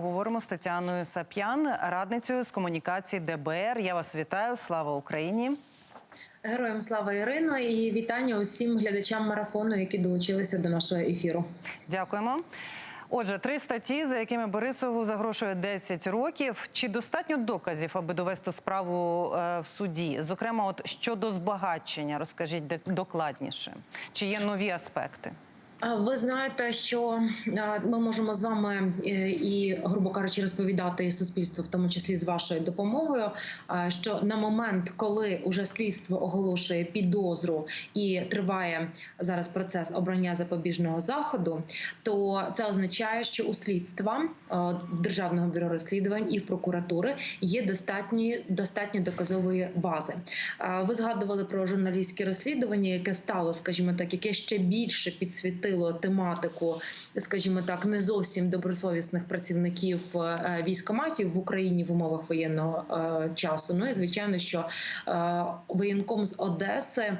поговоримо з Тетяною Сап'ян, радницею з комунікації ДБР. Я вас вітаю. Слава Україні! Героям слава Ірино і вітання усім глядачам марафону, які долучилися до нашого ефіру. Дякуємо. Отже, три статті, за якими Борисову загрошує 10 років. Чи достатньо доказів, аби довести справу е, в суді? Зокрема, от щодо збагачення, розкажіть докладніше. Чи є нові аспекти? Ви знаєте, що е, ми можемо з вами е, і, грубо кажучи, розповідати і суспільству, в тому числі з вашою допомогою. е, Що на момент, коли уже слідство оголошує підозру і триває зараз процес обрання запобіжного заходу, то це означає, що у слідства державного бюро розслідувань і в прокуратури є достатні достатньо доказової бази. Ви згадували про журналістське розслідування, яке стало, скажімо так, яке ще більше підсвітило тематику, скажімо так, не зовсім добросовісних працівників е, військоматів в Україні в умовах воєнного е, часу. Ну і звичайно, що е, воєнком з Одеси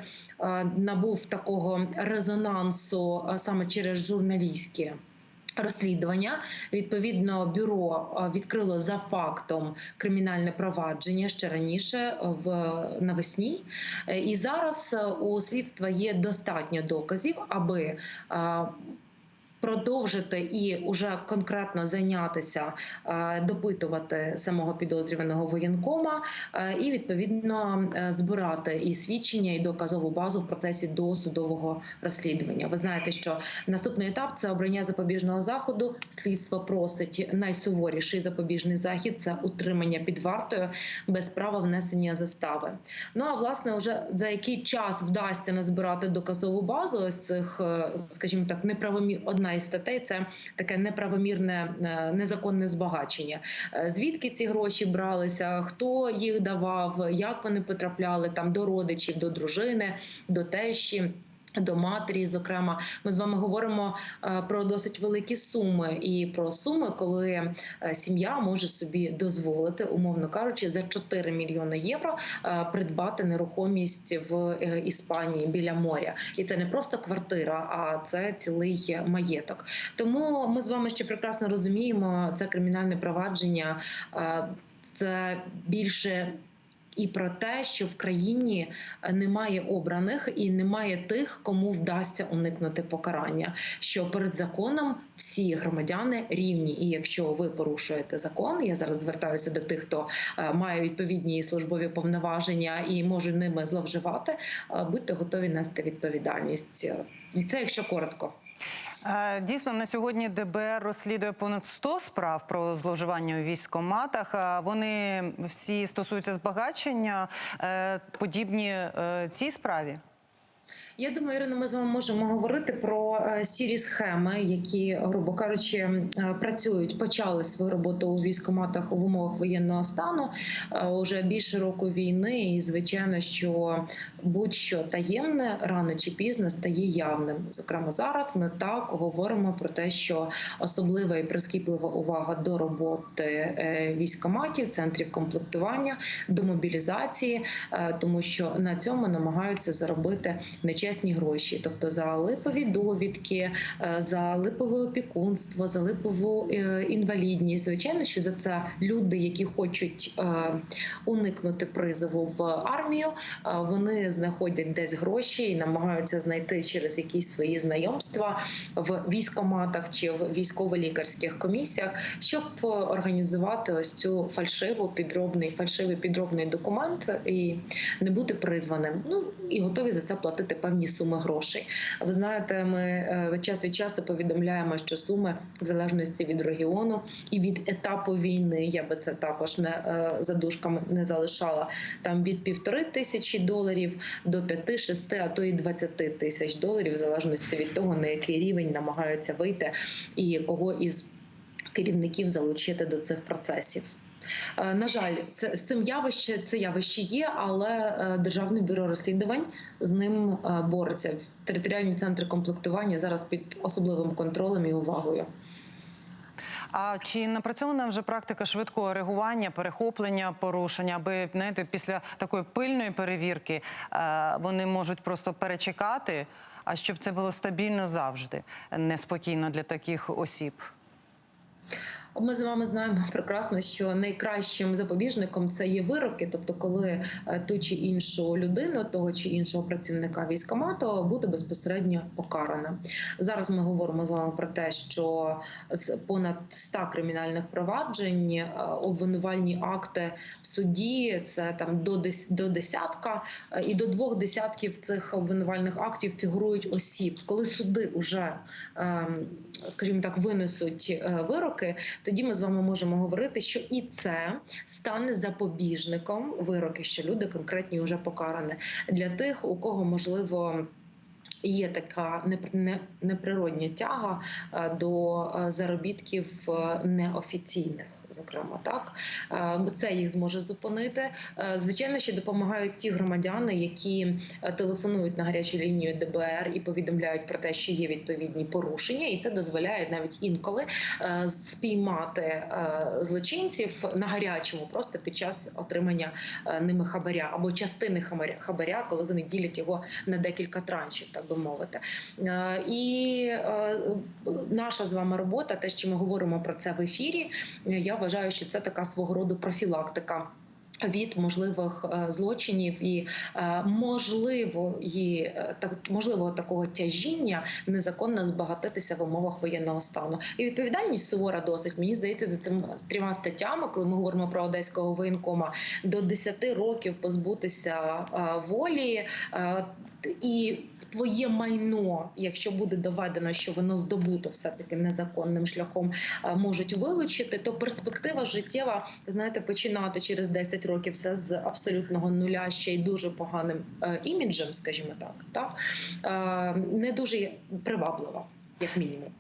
набув такого резонансу саме через журналістські. Розслідування. Відповідно бюро е, відкрило за фактом кримінальне провадження ще раніше в навесні, Е, і зараз е, у слідства є достатньо доказів, аби е, Продовжити і уже конкретно зайнятися, е, допитувати самого підозрюваного воєнкома е, і відповідно е, збирати і свідчення, і доказову базу в процесі досудового розслідування. Ви знаєте, що наступний етап це обрання запобіжного заходу. Слідство просить найсуворіший запобіжний захід це утримання під вартою без права внесення застави. Ну а власне, вже за який час вдасться назбирати доказову базу ось цих, скажімо так, неправомір одна із статей це таке неправомірне е, незаконне збагачення. Е, Звідки ці гроші бралися? Хто їх давав? Як вони потрапляли там до родичів, до дружини, до тещі? До матері, зокрема, ми з вами говоримо е, про досить великі суми, і про суми, коли е, сім'я може собі дозволити, умовно кажучи, за 4 мільйони євро е, придбати нерухомість в Іспанії біля моря, і це не просто квартира, а це цілий маєток. Тому ми з вами ще прекрасно розуміємо це кримінальне провадження. Це більше і про те, що в країні е, немає обраних і немає тих, кому вдасться уникнути покарання. Що перед законом всі громадяни рівні, і якщо ви порушуєте закон, я зараз звертаюся до тих, хто е, має відповідні службові повноваження і може ними зловживати, е, будьте готові нести відповідальність. І Це якщо коротко. Е, Дійсно, на сьогодні ДБР розслідує понад 100 справ про зловживання у військоматах. Е, Вони всі стосуються збагачення, е, подібні цій справі. Я думаю, Ірина, ми з вами можемо говорити про е, сірі схеми, які, грубо кажучи, е, працюють, почали свою роботу у військоматах в умовах воєнного стану е, уже більше року війни. І звичайно, що будь-що таємне рано чи пізно стає явним. Зокрема, зараз ми так говоримо про те, що особлива і прискіплива увага до роботи військоматів, центрів комплектування, до мобілізації, тому що на цьому намагаються заробити нечесні гроші, тобто за липові довідки, е, за липове опікунство, за липову е, інвалідність. Звичайно, що за це люди, які хочуть е, уникнути призову в армію, вони знаходять десь гроші і намагаються знайти через якісь свої знайомства в військоматах чи в військово-лікарських комісіях, щоб організувати ось цю фальшиву підробний фальшивий підробний документ і не бути призваним. Ну і готові за це платити певні суми грошей. Ви знаєте, ми е, час від часу повідомляємо, що суми в залежності від регіону і від етапу війни, я би це також не е, за дужками не залишала. Там від півтори тисячі доларів до п'яти, шести, а то і двадцяти тисяч доларів, в залежності від того на який рівень намагаються вийти і кого із керівників залучити до цих процесів. Е, На жаль, це з цим явище це явище є, але е, державне бюро розслідувань з ним е, бореться. Територіальні центри комплектування зараз під особливим контролем і увагою. А чи напрацьована вже практика швидкого реагування, перехоплення порушення, аби знаєте, після такої пильної перевірки вони можуть просто перечекати, а щоб це було стабільно завжди, неспокійно для таких осіб? Ми з вами знаємо прекрасно, що найкращим запобіжником це є вироки, тобто, коли е, ту чи іншу людину, того чи іншого працівника військомату буде безпосередньо покарана. Зараз ми говоримо з вами про те, що з понад 100 кримінальних проваджень е, обвинувальні акти в суді це там до дес до десятка, е, і до двох десятків цих обвинувальних актів фігурують осіб. Коли суди вже, ем, скажімо так, винесуть вироки, тоді ми з вами можемо говорити, що і це стане запобіжником вироки, що люди конкретні вже покарані для тих, у кого можливо. Є така непр- неприродня тяга е, до е, заробітків е, неофіційних, зокрема, так це їх зможе зупинити. Звичайно, що допомагають ті громадяни, які телефонують на гарячу лінію ДБР і повідомляють про те, що є відповідні порушення, і це дозволяє навіть інколи спіймати злочинців на гарячому, просто під час отримання ними хабаря або частини хабаря, коли вони ділять його на декілька траншів, так би мовити. Е, І е, наша з вами робота, те, що ми говоримо про це в ефірі, е, я вважаю, що це така свого роду профілактика. Від можливих злочинів і е, можливо так можливого такого тяжіння незаконно збагатитися в умовах воєнного стану. І відповідальність сувора досить мені здається за цим трьома статтями, коли ми говоримо про одеського воєнкома, до 10 років позбутися волі і. Твоє майно, якщо буде доведено, що воно здобуто все таки незаконним шляхом, е, можуть вилучити, то перспектива життєва, знаєте, починати через 10 років все з абсолютного нуля, ще й дуже поганим е, іміджем, скажімо так, так е, не дуже приваблива, як мінімум.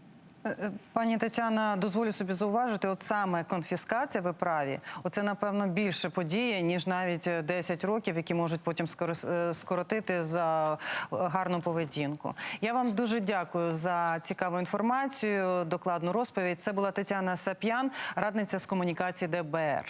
Е, е, Пані Тетяна, дозволю собі зауважити, от саме конфіскація, ви праві, оце напевно більше подія, ніж навіть е, 10 років, які можуть потім е, скоротити за е, гарну поведінку. Я вам дуже дякую за цікаву інформацію, докладну розповідь. Це була Тетяна Сап'ян, радниця з комунікації ДБР.